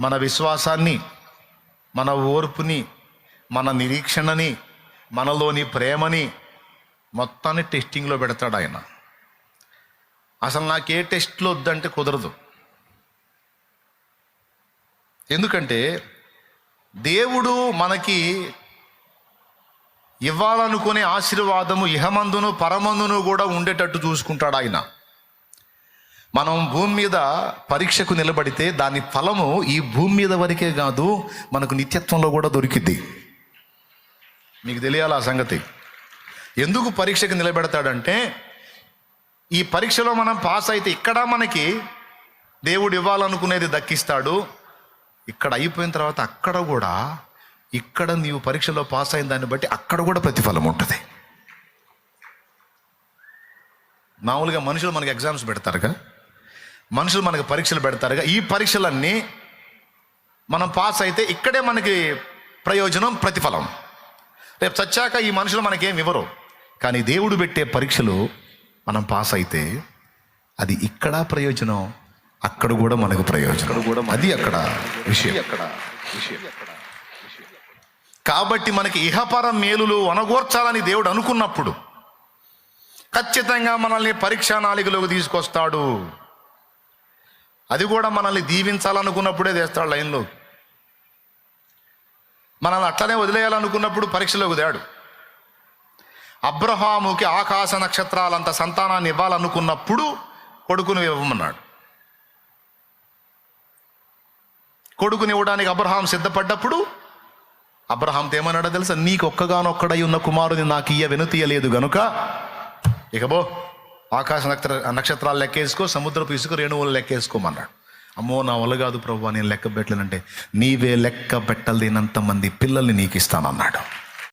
మన విశ్వాసాన్ని మన ఓర్పుని మన నిరీక్షణని మనలోని ప్రేమని మొత్తాన్ని టెస్టింగ్లో పెడతాడు ఆయన. అసలు నాకు ఏ టెస్ట్లో వద్దంటే కుదరదు. ఎందుకంటే దేవుడు మనకి ఇవ్వాలనుకునే ఆశీర్వాదము ఇహమందును పరమందును కూడా ఉండేటట్టు చూసుకుంటాడు ఆయన. మనం భూమి మీద పరీక్షకు నిలబడితే దాని ఫలము ఈ భూమి మీద వరకే కాదు మనకు నిత్యత్వంలో కూడా దొరికిద్ది. మీకు తెలియాలి ఆ సంగతి? ఎందుకు పరీక్షకు నిలబెడతాడంటే ఈ పరీక్షలో మనం పాస్ అయితే ఇక్కడ మనకి దేవుడు ఇవ్వాలనుకునేది దక్కిస్తాడు. ఇక్కడ అయిపోయిన తర్వాత అక్కడ కూడా ఇక్కడ నీవు పరీక్షలో పాస్ అయిన దాన్ని బట్టి అక్కడ కూడా ప్రతిఫలం ఉంటుంది. మామూలుగా మనుషులు మనకి ఎగ్జామ్స్ పెడతారుగా. మనుషులు మనకి పరీక్షలు పెడతారుగా. ఈ పరీక్షలన్నీ మనం పాస్ అయితే ఇక్కడే మనకి ప్రయోజనం ప్రతిఫలం. రేపు చచ్చాక ఈ మనుషులు మనకేం ఇవ్వరు. కానీ దేవుడు పెట్టే పరీక్షలు మనం పాస్ అయితే అది ఇక్కడ ప్రయోజనం అక్కడ కూడా మనకు ప్రయోజనం. కూడా అది అక్కడ విషయం. అక్కడ విషయం. కాబట్టి మనకి ఇహపర మేలులు అనగోర్చాలని దేవుడు అనుకున్నప్పుడు ఖచ్చితంగా మనల్ని పరీక్షా నాలికలోకి తీసుకొస్తాడు. అది కూడా మనల్ని దీవించాలనుకున్నప్పుడే తెస్తాడు లైన్లో. మనల్ని అట్లనే వదిలేయాలనుకున్నప్పుడు పరీక్షలోకి దాడు అబ్రహాముకి ఆకాశ నక్షత్రాలంత సంతానాన్ని ఇవ్వాలనుకున్నప్పుడు కొడుకుని ఇవ్వమన్నాడు. కొడుకుని ఇవ్వడానికి అబ్రహాం సిద్ధపడ్డప్పుడు అబ్రహాం ఏమన్నాడో తెలుసా? నీకు ఒక్కగానొక్కడై ఉన్న కుమారుని నాకు ఇయ్య వెనుతీయలేదు గనుక ఇకబో ఆకాశ నక్షత్ర నక్షత్రాలు లెక్కేసుకో సముద్రపు ఇసుక రేణువులు లెక్కేసుకోమన్నాడు. అమ్మో నా వల్ల కాదు ప్రభు నేను లెక్క పెట్టలేనంటే నీవే లెక్క పెట్టలేనంత మంది పిల్లల్ని నీకు ఇస్తానన్నాడు.